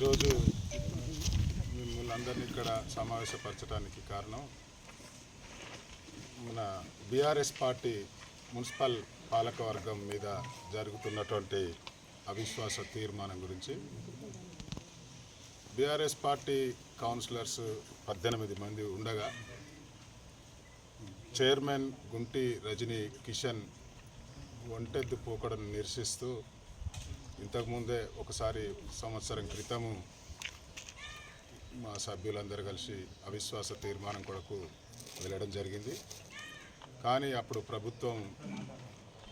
ఈరోజు మిమ్మల్ని అందరినీ ఇక్కడ సమావేశపరచడానికి కారణం మన బీఆర్ఎస్ పార్టీ మున్సిపల్ పాలకవర్గం మీద జరుగుతున్నటువంటి అవిశ్వాస తీర్మానం గురించి. బీఆర్ఎస్ పార్టీ కౌన్సిలర్స్ పద్దెనిమిది మంది ఉండగా చైర్మన్ గుంటి రజనీ కిషన్ ఒంటెద్దు పోకడను నిరసిస్తూ ఇంతకుముందే ఒకసారి సంవత్సరం క్రితము మా సభ్యులందరూ కలిసి అవిశ్వాస తీర్మానం కొరకు వెళ్ళడం జరిగింది. కానీ అప్పుడు ప్రభుత్వం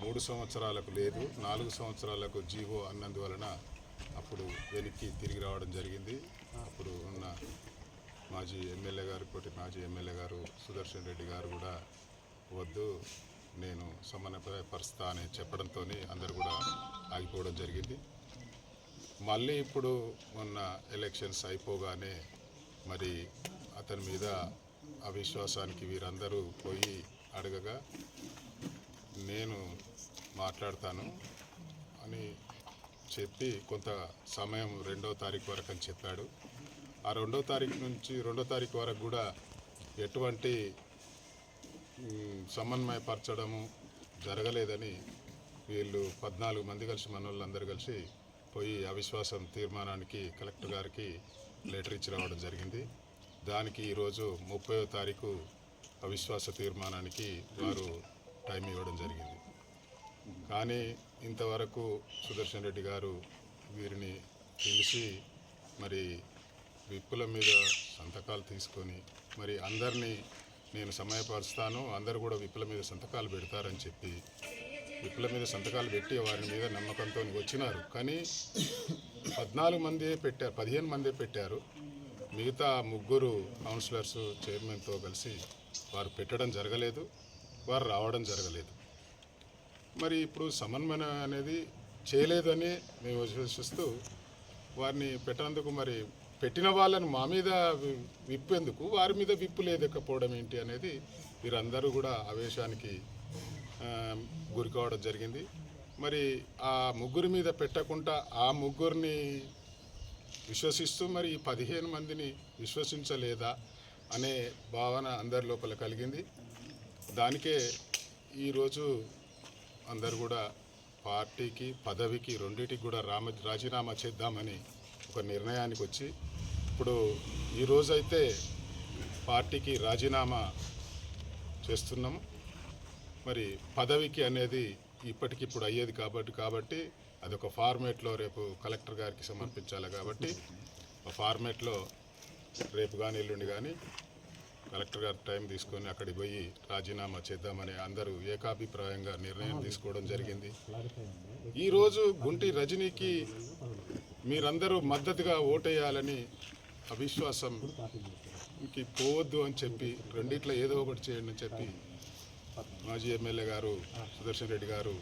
మూడు సంవత్సరాలకు లేదు నాలుగు సంవత్సరాలకు జీవో అన్నందువలన అప్పుడు వెనక్కి తిరిగి రావడం జరిగింది. అప్పుడు ఉన్న మాజీ ఎమ్మెల్యే గారు కోటి మాజీ ఎమ్మెల్యే గారు సుదర్శన్ రెడ్డి గారు కూడా వద్దు నేను సమన్వయపరుస్తా అని చెప్పడంతో అందరు కూడా ఆగిపోవడం జరిగింది. మళ్ళీ ఇప్పుడు మొన్న ఎలక్షన్స్ అయిపోగానే మరి అతని మీద అవిశ్వాసానికి వీరందరూ పోయి అడగగా నేను మాట్లాడతాను అని చెప్పి కొంత సమయం రెండో తారీఖు వరకు అని చెప్పాడు. ఆ రెండో తారీఖు నుంచి రెండో తారీఖు వరకు కూడా ఎటువంటి సమన్వయపరచడము జరగలేదని వీళ్ళు పద్నాలుగు మంది కలిసి మన వాళ్ళందరూ కలిసి పోయి అవిశ్వాసం తీర్మానానికి కలెక్టర్ గారికి లెటర్ ఇచ్చి రావడం జరిగింది. దానికి ఈరోజు ముప్పై తారీఖు అవిశ్వాస తీర్మానానికి వారు టైం ఇవ్వడం జరిగింది. కానీ ఇంతవరకు సుదర్శన్ రెడ్డి గారు వీరిని పిలిచి మరి విప్పుల మీద సంతకాలు తీసుకొని మరి అందరినీ నేను సమయపరుస్తాను. అందరు కూడా విప్పుల మీద సంతకాలు పెడతారని చెప్పి విప్పుల మీద సంతకాలు పెట్టి వారి మీద నమ్మకంతో వచ్చినారు. కానీ పద్నాలుగు మందే పెట్టారు పదిహేను మందే పెట్టారు. మిగతా ముగ్గురు కౌన్సిలర్స్ చైర్మన్తో కలిసి వారు పెట్టడం జరగలేదు వారు రావడం జరగలేదు. మరి ఇప్పుడు సమన్వయం అనేది చేయలేదని మేము విశ్వసిస్తూ వారిని పెట్టినందుకు మరి పెట్టిన వాళ్ళను మా మీద వి- విప్పేందుకు వారి మీద విప్పు లేదకపోవడం ఏంటి అనేది వీరందరూ కూడా ఆవేశానికి గురికావడం గురి కావడం జరిగింది. మరి ఆ ముగ్గురి మీద పెట్టకుండా ఆ ముగ్గురిని విశ్వసిస్తూ మరి ఈ పదిహేను మందిని విశ్వసించలేదా అనే భావన అందరి లోపల కలిగింది. దానికే ఈరోజు అందరు కూడా పార్టీకి పదవికి రెండింటికి కూడా రామ రాజీనామా చేద్దామని ఒక నిర్ణయానికి వచ్చి ఇప్పుడు ఈరోజైతే పార్టీకి రాజీనామా చేస్తున్నాము. మరి పదవికి అనేది ఇప్పటికిప్పుడు అయ్యేది కాబట్టి కాబట్టి అదొక ఫార్మేట్లో రేపు కలెక్టర్ గారికి సమర్పించాలి కాబట్టి ఆ ఫార్మేట్లో రేపు కానీ ఎల్లుండి కానీ కలెక్టర్ గారు టైం తీసుకొని అక్కడికి పోయి రాజీనామా చేద్దామని అందరూ ఏకాభిప్రాయంగా నిర్ణయం తీసుకోవడం జరిగింది. ఈరోజు గుంటి రజనీకి మీరందరూ మద్దతుగా ఓటేయాలని అవిశ్వాసంకి పోవద్దు అని చెప్పి రెండిట్లో ఏదో ఒకటి చేయండి అని చెప్పి మాజీ ఎమ్మెల్యే గారు సుదర్శన్ రెడ్డి గారు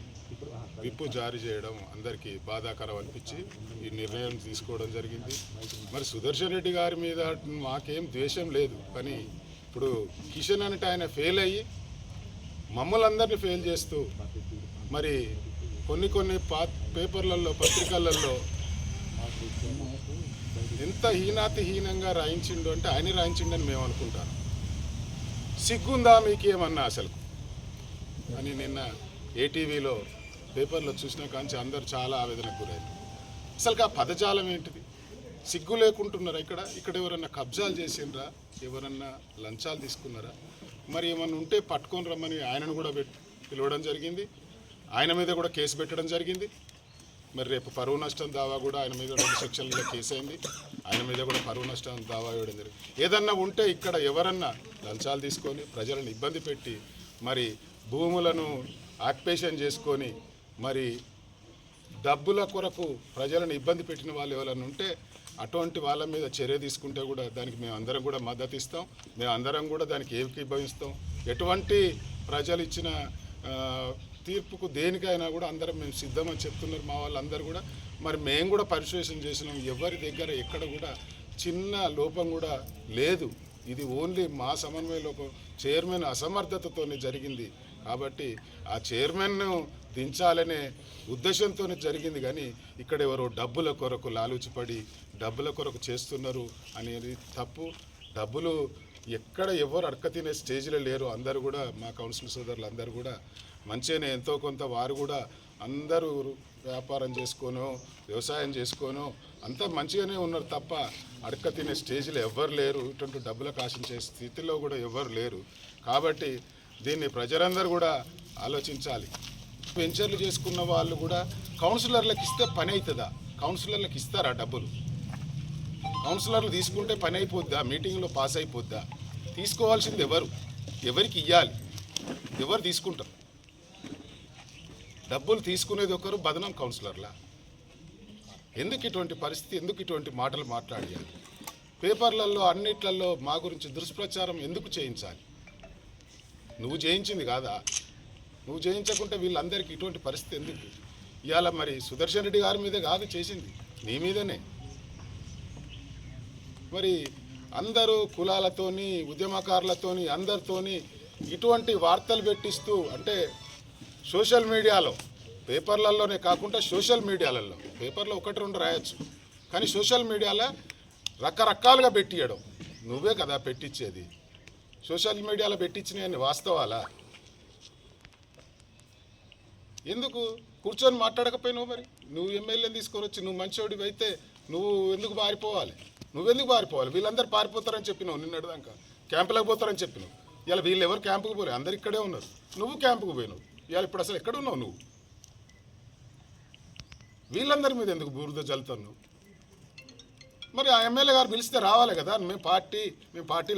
విప్పు జారీ చేయడం అందరికీ బాధాకరం అనిపించి ఈ నిర్ణయం తీసుకోవడం జరిగింది. మరి సుదర్శన్ రెడ్డి గారి మీద మాకేం ద్వేషం లేదు. కానీ ఇప్పుడు కిషన్ అంటే ఆయన ఫెయిల్ అయ్యి మమ్మల్ని అందరినీ ఫెయిల్ చేస్తూ మరి కొన్ని కొన్ని పా పేపర్లలో పత్రికలలో ఎంత హీనాతి హీనంగా రాయించిండు అంటే ఆయన రాయించిండని మేము అనుకుంటాను సిగ్గుందా మీకేమన్నా అసలు? అని నిన్న ఏటీవీలో పేపర్లో చూసిన కాంచి అందరు చాలా ఆవేదనకు గురైంది అసలు ఆ పదజాలం ఏంటిది? సిగ్గు లేకుంటున్నారా ఇక్కడ? ఇక్కడ ఎవరన్నా కబ్జాలు చేసిండ్రా? ఎవరన్నా లంచాలు తీసుకున్నారా? మరి ఏమన్నా ఉంటే పట్టుకొని రమ్మని ఆయనను కూడా పెట్ పిలవడం జరిగింది. ఆయన మీద కూడా కేసు పెట్టడం జరిగింది. మరి రేపు పరువు నష్టం దావా కూడా ఆయన మీద రెండు సెక్షన్లలో కేసు అయింది. ఆయన మీద కూడా పరువు నష్టం దావా వేయడం జరిగింది. ఏదన్నా ఉంటే ఇక్కడ ఎవరన్నా లంచాలు తీసుకొని ప్రజలను ఇబ్బంది పెట్టి మరి భూములను ఆక్యుపేషన్ చేసుకొని మరి డబ్బుల కొరకు ప్రజలను ఇబ్బంది పెట్టిన వాళ్ళు ఎవరైనా ఉంటే అటువంటి వాళ్ళ మీద చర్య తీసుకుంటే కూడా దానికి మేము అందరం కూడా మద్దతు ఇస్తాం. మేము అందరం కూడా దానికి ఏకీభవిస్తాం. ఎటువంటి ప్రజలు ఇచ్చిన తీర్పుకు దేనికైనా కూడా అందరం మేము సిద్ధమని చెప్తున్నారు. మా వాళ్ళందరూ కూడా మరి మేము కూడా పరిశోధన చేసినాం. ఎవరి దగ్గర ఎక్కడ కూడా చిన్న లోపం కూడా లేదు. ఇది ఓన్లీ మా సమన్వయ లోపం. చైర్మన్ అసమర్థతతోనే జరిగింది కాబట్టి ఆ చైర్మన్ను దించాలనే ఉద్దేశంతోనే జరిగింది. కానీ ఇక్కడ ఎవరో డబ్బుల కొరకు లాలూచిపడి డబ్బుల కొరకు చేస్తున్నారు అనేది తప్పు. డబ్బులు ఎక్కడ ఎవరు అడక తినే స్టేజ్లో లేరు. అందరూ కూడా మా కౌన్సిల్ సోదరులు అందరూ కూడా మంచిగానే ఎంతో కొంత వారు కూడా అందరూ వ్యాపారం చేసుకోనో వ్యవసాయం చేసుకోనో అంతా మంచిగానే ఉన్నారు తప్ప అడక తినే స్టేజ్లో ఎవ్వరు లేరు. ఇటువంటి డబ్బులకు ఆశించే స్థితిలో కూడా ఎవ్వరు లేరు. కాబట్టి దీన్ని ప్రజలందరూ కూడా ఆలోచించాలి. వెంచర్లు చేసుకున్న వాళ్ళు కూడా కౌన్సిలర్లకు ఇస్తే పని అవుతుందా కౌన్సిలర్లకు ఇస్తారా డబ్బులు? కౌన్సిలర్లు తీసుకుంటే పని అయిపోద్దా? మీటింగ్లో పాస్ అయిపోద్దా? తీసుకోవాల్సింది ఎవరు? ఎవరికి ఇవ్వాలి ఎవరు తీసుకుంటారు? డబ్బులు తీసుకునేది ఒకరు బదనం కౌన్సిలర్లా? ఎందుకు ఇటువంటి పరిస్థితి? ఎందుకు ఇటువంటి మాటలు మాట్లాడాలి పేపర్లలో అన్నిట్లలో మా గురించి దుష్ప్రచారం ఎందుకు చేయించాలి? నువ్వు చేయించింది కాదా? నువ్వు చేయించకుంటే వీళ్ళందరికీ ఇటువంటి పరిస్థితి ఎందుకు? ఇవాళ మరి సుదర్శన్ రెడ్డి గారి మీదే కాదు చేసింది. నీ మీదనే. మరి అందరూ కులాలతోని ఉద్యమకారులతోని అందరితోని ఇటువంటి వార్తలు పెట్టిస్తూ అంటే సోషల్ మీడియాలో పేపర్లలోనే కాకుండా సోషల్ మీడియాలలో పేపర్లో ఒకటి రెండు రాయొచ్చు కానీ సోషల్ మీడియాలో రకరకాలుగా పెట్టియడం. నువ్వే కదా పెట్టించేది సోషల్ మీడియాలో పెట్టించినవి వాస్తవాలా? ఎందుకు? కూర్చొని మాట్లాడకపోయినావు మరి? నువ్వు ఎమ్మెల్యేని తీసుకొని వచ్చి నువ్వు మంచోడివి అయితే నువ్వు ఎందుకు మారిపోవాలి? నువ్వెందుకు పారిపోవాలి? వీళ్ళందరూ పారిపోతారని చెప్పినావు నిన్నటి దాకా క్యాంపులకు పోతారని చెప్పినావు. ఇలా వీళ్ళు ఎవరు క్యాంపుకు పోలే? అందరు ఇక్కడే ఉన్నారు. నువ్వు క్యాంపుకు పోయినావు. ఇవాళ ఇప్పుడు అసలు ఎక్కడ ఉన్నావు నువ్వు? వీళ్ళందరి మీద ఎందుకు బురద చల్లుతావు నువ్వు మరి ఆ ఎమ్మెల్యే గారు పిలిస్తే రావాలి కదా? మేము పార్టీ మేము పార్టీలో